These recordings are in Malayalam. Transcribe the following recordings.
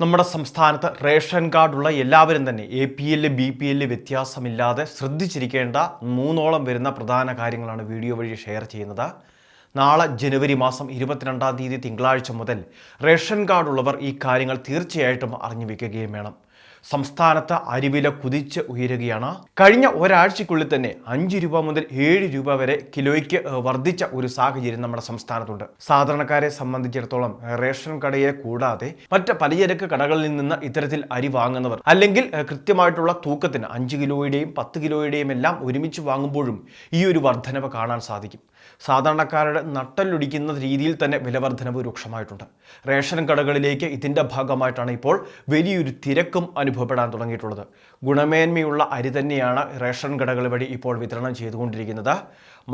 നമ്മുടെ സംസ്ഥാനത്ത് റേഷൻ കാർഡുള്ള എല്ലാവരും തന്നെ A P L B P L വ്യത്യാസമില്ലാതെ ശ്രദ്ധിച്ചിരിക്കേണ്ട മൂന്നോളം വരുന്ന പ്രധാന കാര്യങ്ങളാണ് വീഡിയോ വഴി ഷെയർ ചെയ്യുന്നത്. നാളെ ജനുവരി മാസം ഇരുപത്തിരണ്ടാം തീയതി തിങ്കളാഴ്ച മുതൽ റേഷൻ കാർഡുള്ളവർ ഈ കാര്യങ്ങൾ തീർച്ചയായിട്ടും അറിഞ്ഞു വയ്ക്കുകയും വേണം. സംസ്ഥാനത്ത് അരിവില കുതിച്ച് ഉയരുകയാണ്. കഴിഞ്ഞ ഒരാഴ്ചയ്ക്കുള്ളിൽ തന്നെ അഞ്ച് രൂപ മുതൽ ഏഴ് രൂപ വരെ കിലോയ്ക്ക് വർദ്ധിച്ച ഒരു സാഹചര്യം നമ്മുടെ സംസ്ഥാനത്തുണ്ട്. സാധാരണക്കാരെ സംബന്ധിച്ചിടത്തോളം റേഷൻ കടയെ കൂടാതെ മറ്റ് പലചരക്ക് കടകളിൽ നിന്ന് ഇത്തരത്തിൽ അരി വാങ്ങുന്നവർ അല്ലെങ്കിൽ കൃത്യമായിട്ടുള്ള തൂക്കത്തിന് അഞ്ച് കിലോയുടെയും പത്ത് കിലോയുടെയും എല്ലാം ഒരുമിച്ച് വാങ്ങുമ്പോഴും ഈ ഒരു വർധനവ് കാണാൻ സാധിക്കും. സാധാരണക്കാരുടെ നട്ടലൊടിക്കുന്ന രീതിയിൽ തന്നെ വിലവർദ്ധനവ് രൂക്ഷമായിട്ടുണ്ട്. റേഷൻ കടകളിലേക്ക് ഇതിന്റെ ഭാഗമായിട്ടാണ് ഇപ്പോൾ വലിയൊരു തിരക്കും അനുഭവപ്പെടാൻ തുടങ്ങിയിട്ടുള്ളത്. ഗുണമേന്മയുള്ള അരി തന്നെയാണ് റേഷൻ കടകൾ വഴി ഇപ്പോൾ വിതരണം ചെയ്തുകൊണ്ടിരിക്കുന്നത്.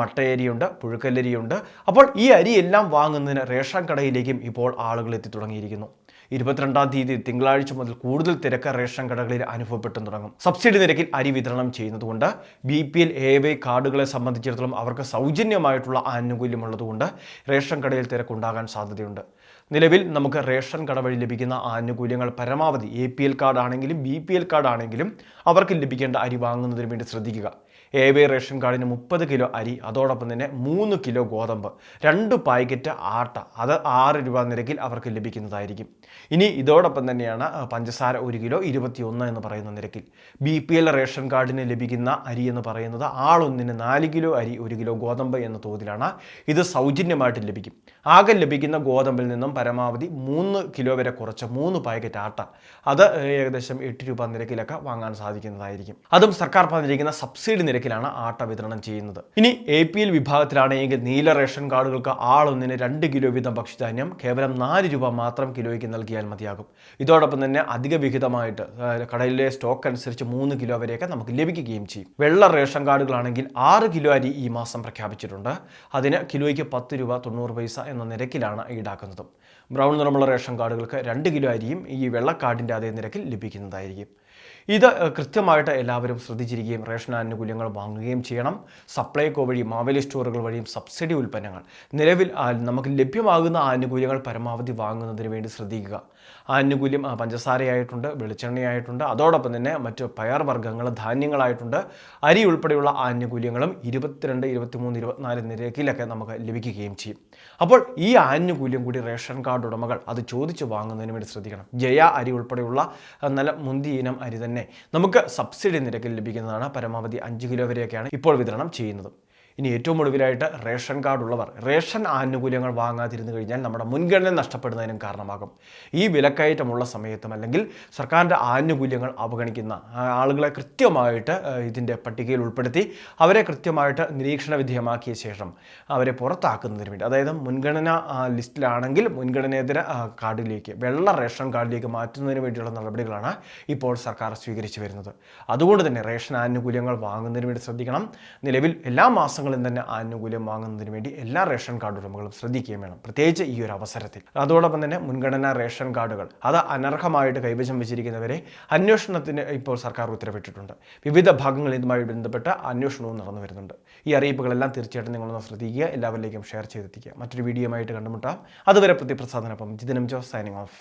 മട്ടയരിയുണ്ട് പുഴുക്കല്ലരിയുണ്ട്. അപ്പോൾ ഈ അരിയെല്ലാം വാങ്ങുന്നതിന് റേഷൻ കടയിലേക്കും ഇപ്പോൾ ആളുകൾ എത്തി തുടങ്ങിയിരിക്കുന്നു. ഇരുപത്തിരണ്ടാം തീയതി തിങ്കളാഴ്ച മുതൽ കൂടുതൽ തിരക്ക് റേഷൻ കടകളിൽ അനുഭവപ്പെട്ടു തുടങ്ങും. സബ്സിഡി നിരക്കിൽ അരി വിതരണം ചെയ്യുന്നതുകൊണ്ട് B P L A Y കാർഡുകളെ സംബന്ധിച്ചിടത്തോളം അവർക്ക് സൗജന്യമായിട്ടുള്ള ആനുകൂല്യമുള്ളതുകൊണ്ട് റേഷൻ കടയിൽ തിരക്കുണ്ടാകാൻ സാധ്യതയുണ്ട്. നിലവിൽ നമുക്ക് റേഷൻ കട വഴി ലഭിക്കുന്ന ആനുകൂല്യങ്ങൾ പരമാവധി എ പി എൽ കാർഡ് ആണെങ്കിലും ബി പി എൽ കാർഡ് ആണെങ്കിലും അവർക്ക് ലഭിക്കേണ്ട അരി വാങ്ങുന്നതിന് വേണ്ടി ശ്രദ്ധിക്കുക. എ വൈ റേഷൻ കാർഡിന് മുപ്പത് കിലോ അരി അതോടൊപ്പം തന്നെ മൂന്ന് കിലോ ഗോതമ്പ് രണ്ട് പാക്കറ്റ് ആട്ട അത് ആറ് രൂപ നിരക്കിൽ അവർക്ക് ലഭിക്കുന്നതായിരിക്കും. ഇനി ഇതോടൊപ്പം തന്നെയാണ് പഞ്ചസാര ഒരു കിലോ ഇരുപത്തിയൊന്ന് എന്ന് പറയുന്ന നിരക്കിൽ. ബി പി എൽ റേഷൻ കാർഡിന് ലഭിക്കുന്ന അരി എന്ന് പറയുന്നത് ആളൊന്നിന് നാല് കിലോ അരി ഒരു കിലോ ഗോതമ്പ് എന്ന തോതിലാണ്. ഇത് സൗജന്യമായിട്ട് ലഭിക്കും. ആകെ ലഭിക്കുന്ന ഗോതമ്പിൽ നിന്നും പരമാവധി മൂന്ന് കിലോ വരെ കുറച്ച് മൂന്ന് പാക്കറ്റ് ആട്ട. അത് ഏകദേശം എട്ട് രൂപ നിരക്കിലൊക്കെ വാങ്ങാൻ സാധിക്കുന്നതായിരിക്കും. അതും സർക്കാർ പറഞ്ഞിരിക്കുന്ന സബ്സിഡി നിരക്കിലാണ് ആട്ട വിതരണം ചെയ്യുന്നത്. ഇനി എ പി എൽ വിഭാഗത്തിലാണെങ്കിൽ നീല റേഷൻ കാർഡുകൾക്ക് ആളൊന്നിന് രണ്ട് കിലോ വീതം ഭക്ഷ്യധാന്യം കേവലം നാല് രൂപ മാത്രം കിലോയ്ക്ക് നൽകിയാൽ മതിയാകും. ഇതോടൊപ്പം തന്നെ അധിക വിഹിതമായിട്ട് കടയിലെ സ്റ്റോക്ക് അനുസരിച്ച് മൂന്ന് കിലോ വരെയൊക്കെ നമുക്ക് ലഭിക്കുകയും ചെയ്യും. വെള്ള റേഷൻ കാർഡുകളാണെങ്കിൽ ആറ് കിലോ അരി ഈ മാസം പ്രഖ്യാപിച്ചിട്ടുണ്ട്. അതിന് കിലോയ്ക്ക് പത്ത് രൂപ തൊണ്ണൂറ് പൈസ എന്ന നിരക്കിലാണ് ഈടാക്കുന്നതും. ബ്രൗൺ നിറമുള്ള റേഷൻ കാർഡുകൾക്ക് രണ്ട് കിലോ അരിയും ഈ വെള്ള കാർഡിന്റെ അതേ നിരക്കിൽ ലഭിക്കുന്നതായിരിക്കും. ഇത് കൃത്യമായിട്ട് എല്ലാവരും ശ്രദ്ധിച്ചിരിക്കുകയും റേഷൻ ആനുകൂല്യങ്ങൾ വാങ്ങുകയും ചെയ്യണം. സപ്ലൈകോ വഴി മാവേലി സ്റ്റോറുകൾ വഴിയും സബ്സിഡി ഉൽപ്പന്നങ്ങൾ. നിലവിൽ നമുക്ക് ലഭ്യമാകുന്ന ആനുകൂല്യങ്ങൾ പരമാവധി വാങ്ങുന്നതിന് വേണ്ടി ശ്രദ്ധിക്കുക. ആനുകൂല്യം ആ, പഞ്ചസാരയായിട്ടുണ്ട് വെളിച്ചെണ്ണയായിട്ടുണ്ട്. അതോടൊപ്പം തന്നെ മറ്റ് പയർ വർഗങ്ങൾ ധാന്യങ്ങളായിട്ടുണ്ട്. അരി ഉൾപ്പെടെയുള്ള ആനുകൂല്യങ്ങളും ഇരുപത്തിരണ്ട് ഇരുപത്തിമൂന്ന് ഇരുപത്തിനാല് നിരക്കിലൊക്കെ നമുക്ക് ലഭിക്കുകയും ചെയ്യും. അപ്പോൾ ഈ ആനുകൂല്യം കൂടി റേഷൻ കാർഡ് ഉടമകൾ അത് ചോദിച്ച് വാങ്ങുന്നതിന് വേണ്ടി ശ്രദ്ധിക്കണം. ജയ അരി ഉൾപ്പെടെയുള്ള നല്ല മുന്തി ഇനം അരി തന്നെ നമുക്ക് സബ്സിഡി നിരക്കിൽ ലഭിക്കുന്നതാണ്. പരമാവധി അഞ്ച് കിലോ വരെയൊക്കെയാണ് ഇപ്പോൾ വിതരണം ചെയ്യുന്നത്. ഇനി ഏറ്റവും ഒടുവിലായിട്ട് റേഷൻ കാർഡ് ഉള്ളവർ റേഷൻ ആനുകൂല്യങ്ങൾ വാങ്ങാതിരുന്നു കഴിഞ്ഞാൽ നമ്മുടെ മുൻഗണന നഷ്ടപ്പെടുന്നതിനും കാരണമാകും. ഈ വിലക്കയറ്റമുള്ള സമയത്തും അല്ലെങ്കിൽ സർക്കാരിന്റെ ആനുകൂല്യങ്ങൾ അവഗണിക്കുന്ന ആളുകളെ കൃത്യമായിട്ട് ഇതിന്റെ പട്ടികയിൽ ഉൾപ്പെടുത്തി അവരെ കൃത്യമായിട്ട് നിരീക്ഷണ വിധേയമാക്കിയ ശേഷം അവരെ പുറത്താക്കുന്നതിന് വേണ്ടി അതായത് മുൻഗണന ലിസ്റ്റിലാണെങ്കിൽ മുൻഗണനേതര കാർഡിലേക്ക് വെള്ള റേഷൻ കാർഡിലേക്ക് മാറ്റുന്നതിന് വേണ്ടിയുള്ള നടപടികളാണ് ഇപ്പോൾ സർക്കാർ സ്വീകരിച്ചു വരുന്നത്. അതുകൊണ്ട് തന്നെ റേഷൻ ആനുകൂല്യങ്ങൾ വാങ്ങുന്നതിന് വേണ്ടി ശ്രദ്ധിക്കണം. നിലവിൽ എല്ലാ മാസങ്ങളും തന്നെ ആനുകൂല്യം വാങ്ങുന്നതിന് വേണ്ടി എല്ലാ റേഷൻ കാർഡ് ഉടമകളും ശ്രദ്ധിക്കുകയും വേണം. പ്രത്യേകിച്ച് ഈ ഒരു അവസരത്തിൽ. അതോടൊപ്പം തന്നെ മുൻഗണനാ റേഷൻ കാർഡുകൾ. അത് അനർഹമായിട്ട് കൈവശം വെച്ചിരിക്കുന്നവരെ അന്വേഷണത്തിന് ഇപ്പോൾ സർക്കാർ ഉത്തരവിട്ടിട്ടുണ്ട്. വിവിധ ഭാഗങ്ങളിൽ ഇതുമായി ബന്ധപ്പെട്ട അന്വേഷണവും നടന്നു വരുന്നുണ്ട്. ഈ അറിയിപ്പുകളെല്ലാം തീർച്ചയായിട്ടും നിങ്ങളൊന്ന് ശ്രദ്ധിക്കുക എല്ലാവരിലേക്കും ഷെയർ ചെയ്തെത്തിക്കുക. മറ്റൊരു വീഡിയോ ആയിട്ട് കണ്ടുമുട്ടാം. അതുവരെ പ്രതിപ്രസാദനൊപ്പം ജിതിനം ജോസ് സൈനിങ് ഓഫ്.